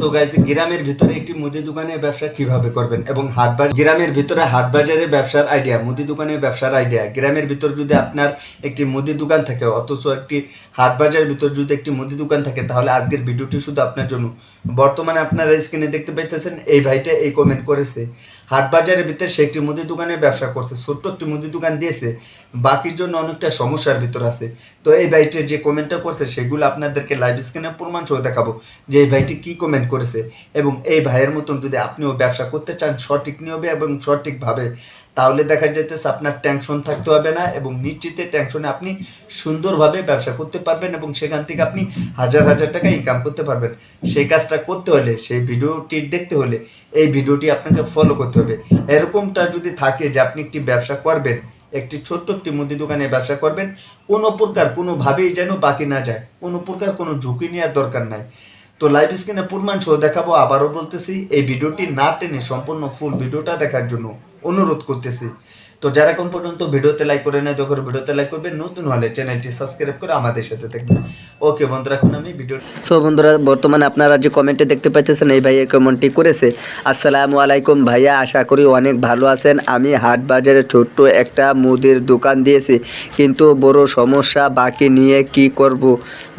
So guys গ্রামের ভিতরে একটি মুদি দোকানের ব্যবসা কীভাবে করবেন? এবং হাট বাজার গ্রামের ভিতরে হাট বাজারের ব্যবসার আইডিয়া মুদি দোকানের ব্যবসার আইডিয়া গ্রামের ভিতর যদি আপনার একটি মুদি দোকান থাকে, অথচ একটি হাট বাজারের ভিতর যদি একটি মুদি দোকান থাকে, তাহলে আজকের ভিডিওটি শুধু আপনার জন্য। বর্তমানে আপনারা স্ক্রিনে দেখতে পাইতেছেন, এই ভাইটা এই কমেন্ট করেছে। হাট বাজারের ভিতরে সে একটি মুদি দোকানে ব্যবসা করছে, ছোট্ট একটি মুদি দোকান দিয়েছে। বাকির জন্য অনেকটা সমস্যার ভিতর আছে। তো এই ভাইটির যে কমেন্টটা করছে, সেগুলো আপনাদেরকে লাইভ স্ক্রিনে প্রমাণ সহ দেখাবো যে এই ভাইটি কী কমেন্ট করেছে। এবং এই ভাইয়ের মতন যদি আপনিও ব্যবসা করতে চান, সঠিক নিয়মে এবং সঠিকভাবে তাহলে দেখা যাইতেছে আপনার টেনশন থাকতে হবে না এবং নিশ্চিতে টেনশনে আপনি সুন্দরভাবে ব্যবসা করতে পারবেন এবং সেখান থেকে আপনি হাজার হাজার টাকা ইনকাম করতে পারবেন। সেই কাজটা করতে হলে, সেই ভিডিওটি দেখতে হলে, এই ভিডিওটি আপনাকে ফলো করতে হবে। এরকমটা যদি থাকে যে আপনি একটি ব্যবসা করবেন, একটি ছোট্ট একটি মুদি দোকানে ব্যবসা করবেন, কোনো প্রকার কোনোভাবেই যেন বাকি না যায়, কোনো প্রকার কোনো ঝুঁকি নেওয়ার দরকার নাই। তো লাইভ স্ক্রিনে প্রমাণ সহ দেখাবো, আবারও বলতেছি, এই ভিডিওটি না টেনে সম্পূর্ণ ফুল ভিডিওটা দেখার জন্য। অনুরোধ করতেছি। তো যারা কোন পর্যন্ত ভিডিওতে লাইক করে নেয় তখন ভিডিওতে লাইক করবেন। নতুন হলে চ্যানেলটি সাবস্ক্রাইব করে আমাদের সাথে থাকবেন। ওকে বন্ধুরা, এখন আমি ভিডিও সো বন্ধুরা, বর্তমানে আপনারা যে কমেন্টে দেখতে পাচ্ছেন এই ভাইয়া কমেন্টটি করেছে। আসসালামু আলাইকুম ভাইয়া, আশা করি অনেক ভালো আছেন। আমি হাট বাজারে ছোট্ট একটা মুদির দোকান দিয়েছি, কিন্তু বড় সমস্যা বাকি নিয়ে কি করব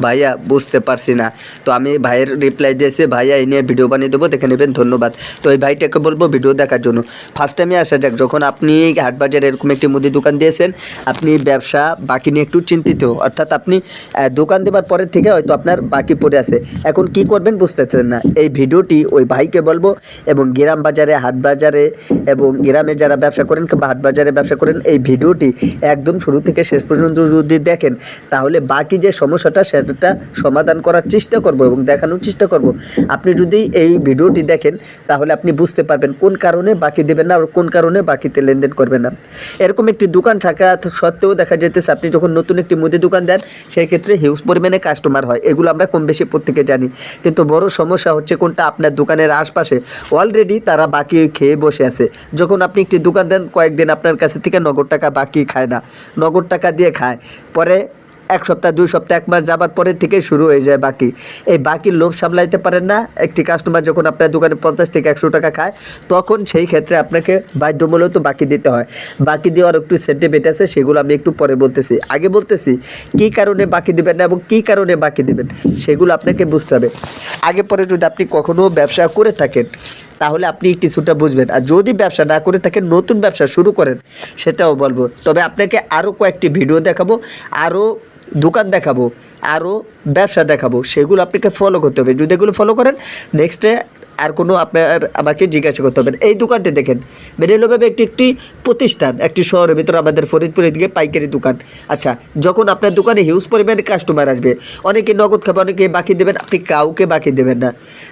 ভাইয়া বুঝতে পারছি না। তো আমি ভাইয়ের রিপ্লাই দিয়েছি, ভাইয়া এই নিয়ে ভিডিও বানিয়ে দেবো, দেখে নেবেন, ধন্যবাদ। তো এই ভাইটাকে বলব ভিডিও দেখার জন্য। ফার্স্ট টাইমে আসা যাক, যখন আপনি হাট এরকম একটি মুদি দোকান দিয়েছেন, আপনি ব্যবসা বাকি নিয়ে একটু চিন্তিত। অর্থাৎ আপনি দোকান দেওয়ার পরের থেকে হয়তো আপনার বাকি পড়ে আছে। এখন কি করবেন বুঝতেছেন না। এই ভিডিওটি ওই ভাইকে বলব এবং গ্রাম বাজারে, হাট বাজারে এবং গ্রামে যারা ব্যবসা করেন কিংবা হাট বাজারে ব্যবসা করেন, এই ভিডিওটি একদম শুরু থেকে শেষ পর্যন্ত যদি দেখেন, তাহলে বাকি যে সমস্যাটা, সেটা সমাধান করার চেষ্টা করব এবং দেখানোর চেষ্টা করব। আপনি যদি এই ভিডিওটি দেখেন, তাহলে আপনি বুঝতে পারবেন কোন কারণে বাকি দেবেন না আর কোন কারণে বাকিতে লেনদেন করবেন না। এরকম একটি দোকান থাকা সত্ত্বেও দেখা যেতেছে আপনি যখন নতুন একটি মুদি দোকান দেন সেই ক্ষেত্রে হিউজ পরিমাণে কাস্টমার হয়। এগুলো আমরা কম বেশি প্রত্যেকে জানি। কিন্তু বড় সমস্যা হচ্ছে কোনটা? আপনার দোকানের আশপাশে। অলরেডি তারা বাকি খেয়ে বসে আছে। যখন আপনি একটি দোকান দেন, কয়েকদিন আপনার কাছে থেকে নগদ টাকা বাকি খায় না। নগদ টাকা দিয়ে খায়। পরে এক সপ্তাহ, দুই সপ্তাহ, এক মাস যাবার পরে থেকে শুরু হয়ে যায় বাকি। এই বাকি লোভ সামলাইতে পারেন না। একটি কাস্টমার যখন আপনার দোকানে পঞ্চাশ থেকে একশো টাকা খায়, তখন সেই ক্ষেত্রে আপনাকে বাধ্যমূলত বাকি দিতে হয়। বাকি দেওয়ার একটু সেন্টিমেন্ট আছে, সেগুলো আমি একটু পরে বলতেছি। আগে বলতেছি, কী কারণে বাকি দেবেন না এবং কী কারণে বাকি দেবেন, সেগুলো আপনাকে বুঝতে হবে। আগে পরে যদি আপনি কখনও ব্যবসা করে থাকেন, তাহলে আপনি কিছুটা বুঝবেন। আর যদি ব্যবসা না করে থাকেন, নতুন ব্যবসা শুরু করেন, সেটাও বলব। তবে আপনাকে আরও কয়েকটি ভিডিও দেখাবো। আরও দোকান দেখাবো আরও ব্যবসা দেখাবো, সেগুলো আপনাকে ফলো করতে হবে। যদি এগুলো ফলো করেন নেক্সটে আর কোনো আপনার আমাকে জিজ্ঞাসা করতে হবে। এই দোকানটি দেখেন বেরেলোভাবে একটি একটি প্রতিষ্ঠান, একটি শহরের ভিতরে আমাদের ফরিদপুরের দিকে পাইকারি দোকান। আচ্ছা যখন আপনার দোকানে হিউজ পরিমাণে কাস্টমার আসবে, অনেকে নগদ খাবে, অনেকে বাকি দেবেন, আপনি কাউকে বাকি দেবেন না।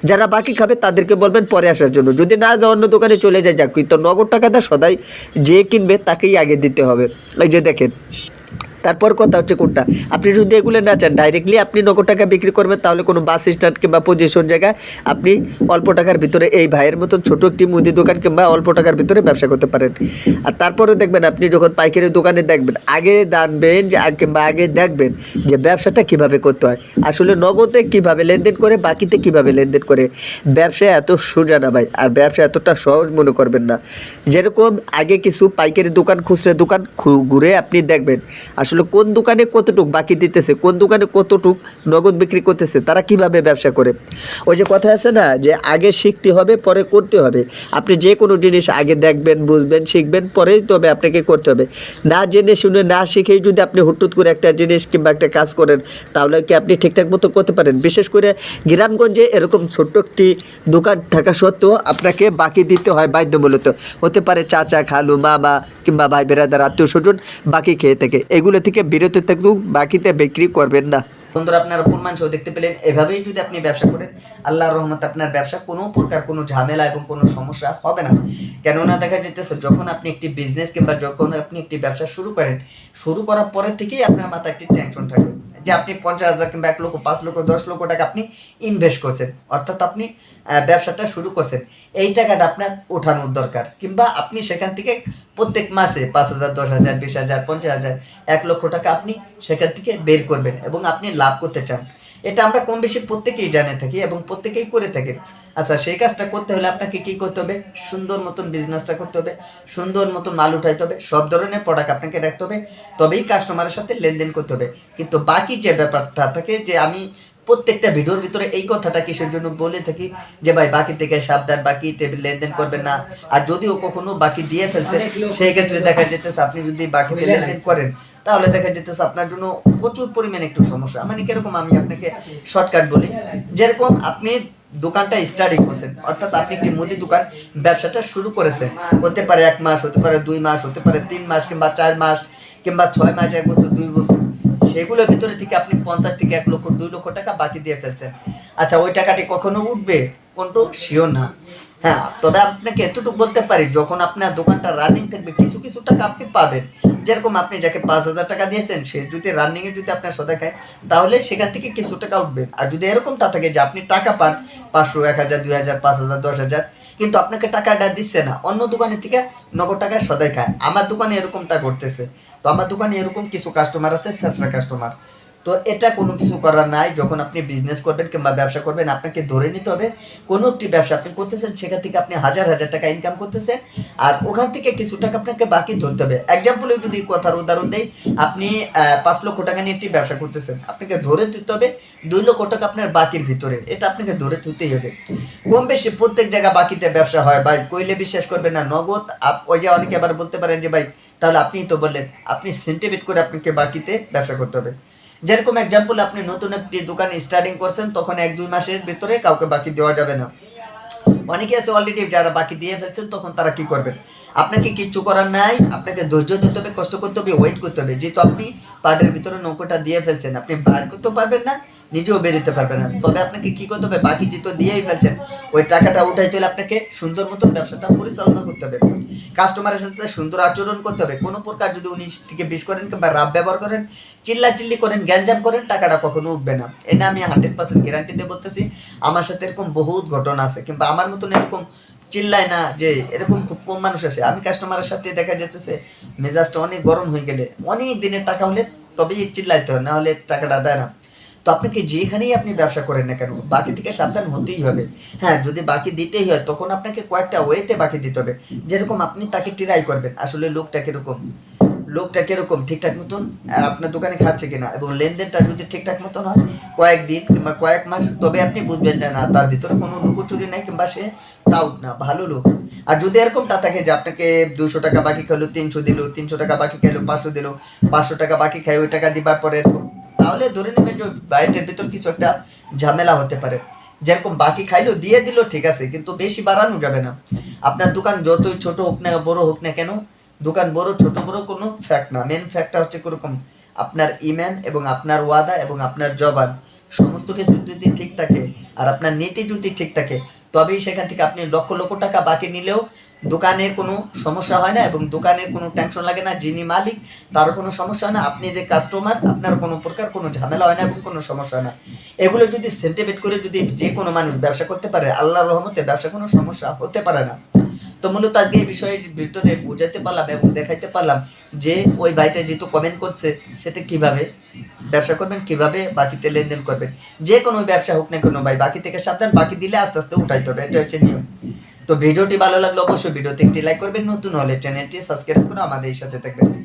যারা বাকি খাবে, তাদেরকে বলবেন পরে আসার জন্য। যদি না অন্য দোকানে চলে যায়, যাক, কিন্তু নগদ টাকাটা সদাই যে কিনবে, তাকেই আগে দিতে হবে। এই যে দেখেন তারপর কথা হচ্ছে কোনটা? আপনি যদি এগুলো না চান ডাইরেক্টলি আপনি নগদ টাকা বিক্রি করবেন, তাহলে কোনো বাস স্ট্যান্ড কিংবা পজিশন জায়গায় আপনি অল্প টাকার ভিতরে এই ভাইয়ের মতো ছোট একটি মুদি দোকান কিংবা অল্প টাকার ভিতরে ব্যবসা করতে পারেন। আর তারপরেও দেখবেন, আপনি যখন পাইকারি দোকানে দেখবেন, আগে জানবেন যে কিংবা আগে দেখবেন যে, ব্যবসাটা কীভাবে করতে হয়, আসলে নগদে কীভাবে লেনদেন করে, বাকিতে কীভাবে লেনদেন করে। ব্যবসা এত সোজা না ভাই, আর ব্যবসা এতটা সহজ মনে করবেন না। যেরকম আগে কিছু পাইকারি দোকান, খুচরা দোকান ঘুরে আপনি দেখবেন আসলে কোন দোকানে কতটুক বাকি দিতেছে, কোন দোকানে কতটুক নগদ বিক্রি করতেছে, তারা কীভাবে ব্যবসা করে? ওই যে কথা আছে না, যে আগে শিখতে হবে, পরে করতে হবে। আপনি যে কোনো জিনিস আগে দেখবেন, বুঝবেন, শিখবেন, পরেই তবে আপনাকে করতে হবে। না জেনে শুনে, না শিখেই যদি আপনি হুটুট করে একটা জিনিস কিংবা একটা কাজ করেন, তাহলে কি আপনি ঠিকঠাক মতো করতে পারেন? বিশেষ করে গ্রামগঞ্জে এরকম ছোট্ট একটি দোকান থাকা সত্ত্বেও আপনাকে বাকি দিতে হয় বাধ্যমূলত। হতে পারে চাচা, খালু, মামা কিংবা ভাই বেড়াদার আত্মীয় স্বজন বাকি খেয়ে থাকে। এগুলো থেকে বিরত থাকুন বাকিতে বিক্রি করবেন না। বন্ধুরা আপনারা প্রমাণ সহ দেখতে পেলেন। এভাবেই যদি আপনি ব্যবসা করেন, আল্লাহর রহমত আপনার ব্যবসা কোনো প্রকার কোনো ঝামেলা এবং কোনো সমস্যা হবে না। কেননা দেখা যেতেছে যখন আপনি একটি বিজনেস কিংবা যখন আপনি একটি ব্যবসা শুরু করেন, শুরু করার পরে থেকেই আপনার মাথায় একটি টেনশন থাকে যে আপনি পঞ্চাশ হাজার কিংবা এক লক্ষ, পাঁচ লক্ষ, দশ লক্ষ টাকা আপনি ইনভেস্ট করছেন। অর্থাৎ আপনি ব্যবসাটা শুরু করছেন। এই টাকাটা আপনার ওঠানোর দরকার। কিংবা আপনি সেখান থেকে প্রত্যেক মাসে পাঁচ হাজার, দশ হাজার, বিশ হাজার, পঞ্চাশ হাজার, এক লক্ষ টাকা আপনি সেখান থেকে বের করবেন এবং আপনি লাভ করতে চান। এটা আমরা কম বেশি প্রত্যেকেই জানে থাকি এবং প্রত্যেকেই করে থাকি। আচ্ছা সেই কাজটা করতে হলে আপনাকে কি করতে হবে? সুন্দর মতন বিজনেসটা করতে হবে সুন্দর মতন মাল উঠাইতে হবে সব ধরনের প্রোডাক্ট আপনাকে রাখতে হবে। তবেই কাস্টমারের সাথে লেনদেন করতে হবে। কিন্তু বাকি যে ব্যাপারটা থাকে যে আমি প্রত্যেকটা ভিডিওর ভিতরে এই কথাটা কিসের জন্য বলে থাকি যে ভাই বাকি থেকে সাবধান বাকিতে লেনদেন করবেন না। আর যদিও কখনো বাকি দিয়ে ফেলছে সেই ক্ষেত্রে দেখা যেতেছে আপনি যদি বাকিতে লেনদেন করেন তাহলে দেখা যেতেছে আপনার জন্য প্রচুর পরিমাণে একটু সমস্যা। মানে কীরকম আমি আপনাকে শর্টকাট বলি? যেরকম আপনি দোকানটা স্টার্টিং করছেন, অর্থাৎ আপনি একটি মুদি দোকান, ব্যবসাটা শুরু করেছেন। হতে পারে এক মাস, হতে পারে দুই মাস, হতে পারে তিন মাস কিংবা চার মাস কিংবা ছয় মাস, এক বছর, দুই বছর। সেগুলোর ভিতরে থেকে আপনি পঞ্চাশ থেকে এক লক্ষ, দুই লক্ষ টাকা বাকি দিয়ে ফেলছেন। আচ্ছা ওই টাকাটি কখনো উঠবে? কোনটো? শিওর না। হ্যাঁ তবে আপনাকে এতটুকু বলতে পারি, যখন আপনার দোকানটা রানিং থাকবে, কিছু কিছু টাকা আপনি পাবেন। যেরকম আপনি যাকে পাঁচ হাজার টাকা দিয়েছেন, সে যদি রানিং এ যদি আপনার সদা খায়, তাহলে সেখান থেকে কিছু টাকা উঠবে। আর যদি এরকমটা থাকে যে আপনি টাকা পান, পাঁচশো, এক হাজার, দুই হাজার, পাঁচ হাজার, দশ হাজার, কিন্তু আপনাকে টাকাটা দিচ্ছে না, অন্য দোকানের থেকে নগদ টাকায় সদাই খায়। আমার দোকানে এরকমটা ঘটতেছে। তো আমার দোকানে এরকম কিছু কাস্টমার আছে শেষরা কাস্টমার তো এটা কোনো কিছু করার নাই। যখন আপনি বিজনেস করবেন কিংবা ব্যবসা করবেন, আপনাকে ধরে নিতে হবে, কোনো একটি ব্যবসা আপনি করতেছেন, সেখান থেকে আপনি হাজার হাজার টাকা ইনকাম করতেছেন, আর ওখান থেকে কিছু টাকা আপনাকে বাকি ধরতে হবে। এক্সাম্পলে যদি কথার উদাহরণ দেই, আপনি পাঁচ লক্ষ টাকা নিয়ে একটি ব্যবসা করতেছেন, আপনাকে ধরে তুলতে হবে দুই লক্ষ টাকা আপনার বাকির ভিতরে। এটা আপনাকে ধরে তুলতেই হবে। কম বেশি প্রত্যেক জায়গা বাকিতে ব্যবসা হয়। ভাই, কইলে বিশ্বাস করবেন না, নগদ ওই যে অনেকে আবার বলতে পারেন যে, ভাই, তাহলে আপনিই তো বললেন, আপনি সেন্টিমেট করে আপনাকে বাকিতে ব্যবসা করতে হবে। যেরকম এক্সাম্পল আপনি নতুন একটি দোকান স্টার্টিং করছেন, তখন এক দুই মাসের ভিতরে কাউকে বাকি দেওয়া যাবে না। অনেকে আছে অলরেডি যারা বাকি দিয়ে ফেলছেন, তখন তারা কি করবেন? আপনাকে কিচ্ছু করার নাই, আপনাকে ধৈর্য দিতে হবে, কষ্ট করতে হবে ওয়েট করতে হবে। যেহেতু আপনি পার্টের ভিতরে নৌকোটা দিয়ে ফেলছেন, আপনি বার করতে পারবেন না, নিজেও বেরোতে পারবেন না। তবে আপনাকে কি করতে হবে? বাকি যেহেতু দিয়েই ফেলছেন, ওই টাকাটা উঠাইতে হলে আপনাকে সুন্দর মতন ব্যবসাটা পরিচালনা করতে হবে। কাস্টমারের সাথে সুন্দর আচরণ করতে হবে। কোনো প্রকার যদি উনিশ থেকে বিশ করেন কিংবা রাব ব্যবহার করেন চিল্লা চিল্লি করেন, গ্যাঞ্জাম করেন, টাকাটা কখনো উঠবে না। এটা আমি হান্ড্রেড পার্সেন্ট গ্যারান্টি দিয়ে বলতেছি। আমার সাথে এরকম বহুত ঘটনা আছে, কিংবা আমার মতন এরকম চিল্লায় না যে এরকম খুব কম মানুষ আছে। আমি কাস্টমারের সাথে দেখা যেতেছে মেজাজটা অনেক গরম হয়ে গেলে। অনেক দিনের টাকা হলে তবেই চিল্লাইতে হয় না হলে টাকাটা দেয় না। তো আপনাকে যেখানেই আপনি ব্যবসা করেন না কেন, বাকি থেকে সাবধান হতেই হবে। হ্যাঁ যদি বাকি দিতেই হয়, তখন আপনাকে কয়েকটা ওয়েতে বাকি দিতে হবে। যেরকম আপনি তাকে ট্রাই করবেন, আসলে লোকটা কীরকম? লোকটা কীরকম ঠিকঠাক মতন? আর আপনার দোকানে খাচ্ছে কিনা? এবং লেনদেনটা যদি ঠিকঠাক মতন হয়, কয়েকদিন কিংবা কয়েক মাস, তবে আপনি বুঝবেন না তার ভিতরে কোনো লুকোচুরি নাই কিংবা সে টাউট না, ভালো লোক। আর যদি এরকমটা থাকে যে আপনাকে দুশো টাকা বাকি খাইলো, তিনশো দিল, তিনশো টাকা বাকি খাইলো, পাঁচশো দিল, পাঁচশো টাকা বাকি খাই, ওই টাকা দিবার পরে এরকম, তাহলে ধরে নেবেন যে বাড়িটার ভিতর কিছু একটা ঝামেলা হতে পারে। যেরকম বাকি খাইলো, দিয়ে দিল, ঠিক আছে, কিন্তু বেশি বাড়ানো যাবে না। আপনার দোকান যতই ছোট হোক না, বড় হোক না কেন দোকান বড়, ছোট বড় কোনো ফ্যাক্ট না। মেন ফ্যাক্টটা হচ্ছে কীরকম? আপনার ইম্যান এবং আপনার ওয়াদা এবং আপনার জবান। সমস্ত কিছু যদি ঠিক থাকে আর আপনার নীতি যদি ঠিক থাকে, তবেই সেখান থেকে আপনি লক্ষ লক্ষ টাকা বাকি নিলেও দোকানের কোনো সমস্যা হয় না এবং দোকানের কোনো টেনশন লাগে না। যিনি মালিক, তারও কোনো সমস্যা হয় না। আপনি যে কাস্টমার আপনার কোনো প্রকার কোনো ঝামেলা হয় না এবং কোনো সমস্যা হয় না। এগুলো যদি সেন্টিমেট করে যদি যে কোনো মানুষ ব্যবসা করতে পারে, আল্লাহর রহমতে ব্যবসা কোনো সমস্যা হতে পারে না। তো মূলত আজকে এই বিষয়ের ভিতরে বোঝাতে পারলাম এবং দেখাইতে পারলাম যে ওই ভাইটা যেহেতু কমেন্ট করছে, সেটা কীভাবে, ব্যবসা করবেন কীভাবে, বাকিতে লেনদেন করবেন। যে কোনো ব্যবসা হোক না কোনো ভাই, বাকি থেকে সাবধান, বাকি দিলে আস্তে আস্তে উঠাইতে হবে, এটা হচ্ছে নিয়ম। তো ভিডিওটি ভালো লাগলে অবশ্যই ভিডিওতে একটি লাইক করবেন, নতুন হলে চ্যানেলটি সাবস্ক্রাইব করে আমাদের সাথে থাকবেন।